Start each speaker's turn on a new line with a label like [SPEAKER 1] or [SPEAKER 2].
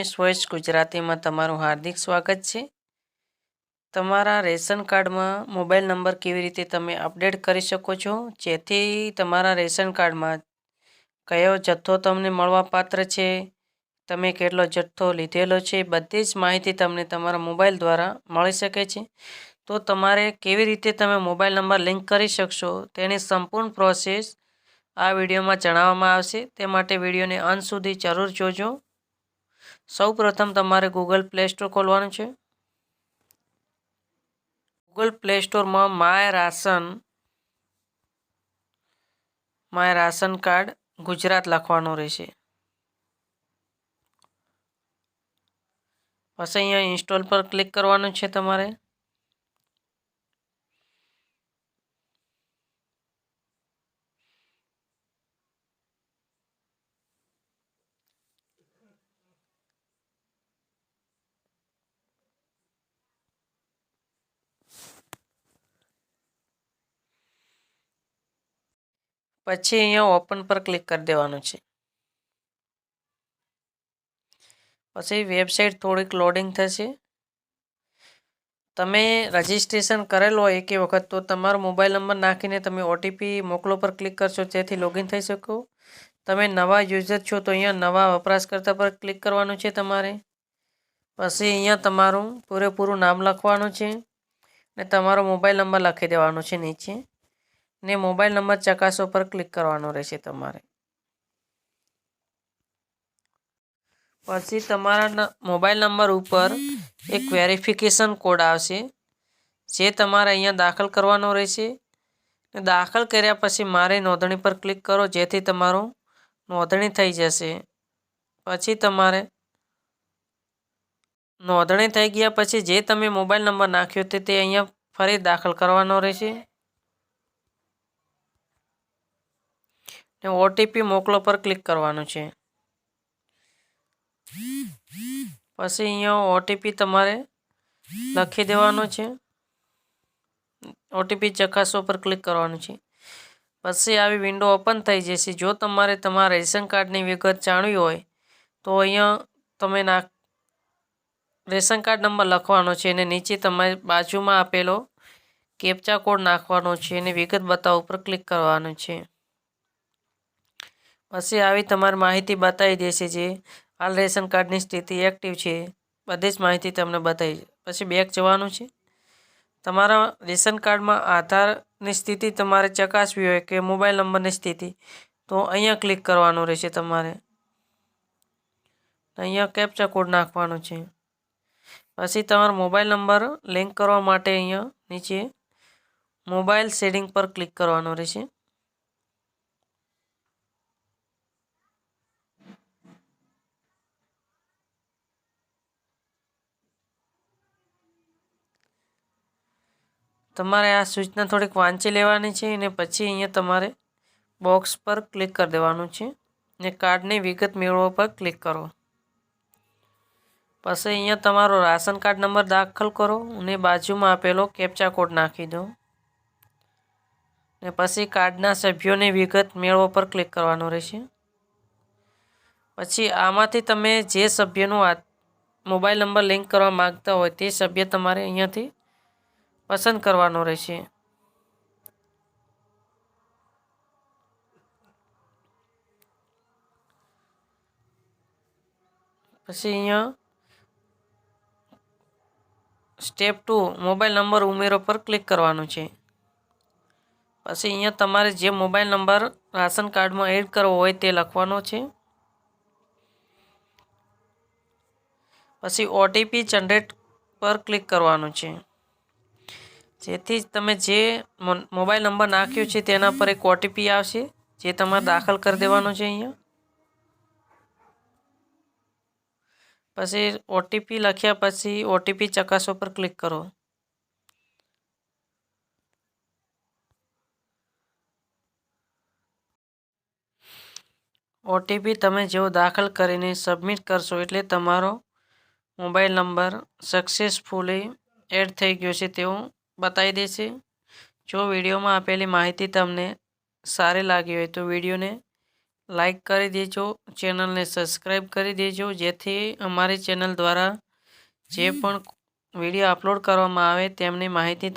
[SPEAKER 1] Ramesh voice ગુજરાતીમાં તમારું હાર્દિક સ્વાગત છે. તમારા રેશન કાર્ડમાં મોબાઈલ નંબર કેવી રીતે તમે અપડેટ કરી શકો છો? જેથી તમારા રેશન કાર્ડમાં કયો જથ્થો તમને મળવાપાત્ર છે? તમે કેટલો જથ્થો લીધેલો છે? બધી જ માહિતી તમને તમારા મોબાઈલ દ્વારા મળી શકે છે. તો તમારે કેવી રીતે તમે મોબાઈલ નંબર લિંક કરી શકશો? તેની સંપૂર્ણ પ્રોસેસ આ વિડીયોમાં જણાવવામાં આવશે. તે માટે વિડીયોને અંત સુધી જરૂર જોજો. સૌ પ્રથમ તમારે ગૂગલ પ્લે સ્ટોર ખોલવાનું છે. ગૂગલ પ્લે સ્ટોરમાં my ration my ration card Gujarat લખવાનું રહેશે. પછી અહીંયા ઇન્સ્ટોલ પર ક્લિક કરવાનું છે તમારે. પછી અહીંયા ઓપન પર ક્લિક કરી દેવાનું છે. પછી વેબસાઇટ થોડીક લોડિંગ થશે. તમે રજિસ્ટ્રેશન કરેલો હોય એક વખત તો તમારો મોબાઈલ નંબર નાખીને તમે ઓટીપી મોકલો પર ક્લિક કરશો, જેથી લોગિન થઈ શકો. તમે નવા યુઝર છો તો અહીંયા નવા વપરાશકર્તા પર ક્લિક કરવાનું છે તમારે. પછી અહીંયા તમારું પૂરેપૂરું નામ લખવાનું છે ને તમારો મોબાઈલ નંબર લખી દેવાનો છે નીચે. ને મોબાઈલ નંબર ચકાસો પર ક્લિક કરવાનો રહેશે તમારે. પછી તમારા મોબાઈલ નંબર ઉપર એક વેરિફિકેશન કોડ આવશે, જે તમારે અહીંયા દાખલ કરવાનો રહેશે. દાખલ કર્યા પછી મારે નોંધણી પર ક્લિક કરો, જેથી તમારું નોંધણી થઈ જશે. પછી તમારે નોંધણી થઈ ગયા પછી જે તમે મોબાઈલ નંબર નાખ્યો તે અહીંયા ફરી દાખલ કરવાનો રહેશે. ને ઓટીપી મોકલો પર ક્લિક કરવાનું છે. પછી અહીંયા ઓટીપી તમારે લખી દેવાનો છે. ઓટીપી ચકાસો પર ક્લિક કરવાનું છે. પછી આવી વિન્ડો ઓપન થઈ જશે. જો તમારે તમારા રેશન કાર્ડની વિગત જાણવી હોય, તો અહીંયા તમે નાખ રેશન કાર્ડ નંબર લખવાનો છે અને નીચે તમારે બાજુમાં આપેલો કેપ્ચા કોડ નાખવાનો છે અને વિગત બતાવવા ઉપર ક્લિક કરવાનું છે. પછી આવી તમારી માહિતી બતાવી દેશે જે હાલ રેશન કાર્ડની સ્થિતિ એક્ટિવ છે. બધી જ માહિતી તમને બતાવી પછી બેક જવાનું છે. તમારા રેશન કાર્ડમાં આધારની સ્થિતિ તમારે ચકાસવી હોય કે મોબાઈલ નંબરની સ્થિતિ, તો અહીંયા ક્લિક કરવાનું રહેશે તમારે. અહીંયા કેપ્ચા કોડ નાખવાનો છે. પછી તમારો મોબાઈલ નંબર લિંક કરવા માટે અહીંયા નીચે મોબાઈલ સેટિંગ પર ક્લિક કરવાનો રહેશે. તમારે આ સૂચના થોડીક વાંચી લેવાની છે અને પછી અહીંયા તમારે બોક્સ પર ક્લિક કરી દેવાનું છે ને કાર્ડની વિગત મેળવવા પર ક્લિક કરો. પછી અહીંયા તમારો રાશન કાર્ડ નંબર દાખલ કરો અને બાજુમાં આપેલો કેપ્ચા કોડ નાખી દો. ને પછી કાર્ડના સભ્યોની વિગત મેળવવા પર ક્લિક કરવાનું રહેશે. પછી આમાંથી તમે જે સભ્યનું મોબાઈલ નંબર લિંક કરવા માગતા હોય તે સભ્ય તમારે અહીંયાથી પસંદ કરવાનો રહેશે. પછી અહીંયા સ્ટેપ ટુ મોબાઈલ નંબર ઉમેરો પર ક્લિક કરવાનું છે. પછી અહીંયા તમારે જે મોબાઈલ નંબર રાશન કાર્ડમાં એડ કરવો હોય તે લખવાનો છે. પછી ઓટીપી જનરેટ પર ક્લિક કરવાનું છે. જેથી તમે જે મોબાઈલ નંબર નાખ્યો છે તેના પર એક ઓટીપી આવશે, જે તમારે દાખલ કરી દેવાનો છે અહીંયા. પછી ઓટીપી લખ્યા પછી ઓટીપી ચકાસો પર ક્લિક કરો. ઓટીપી તમે જેવો દાખલ કરીને સબમિટ કરશો એટલે તમારો મોબાઈલ નંબર સક્સેસફુલી એડ થઈ ગયો છે તેવું બતાવી દેશે. જો વિડીયોમાં આપેલી માહિતી તમને સારી લાગી હોય તો વિડીયોને લાઈક કરી દેજો, ચેનલને સબસ્ક્રાઈબ કરી દેજો, જેથી અમારી ચેનલ દ્વારા જે પણ વીડિયો અપલોડ કરવામાં આવે તેમની માહિતી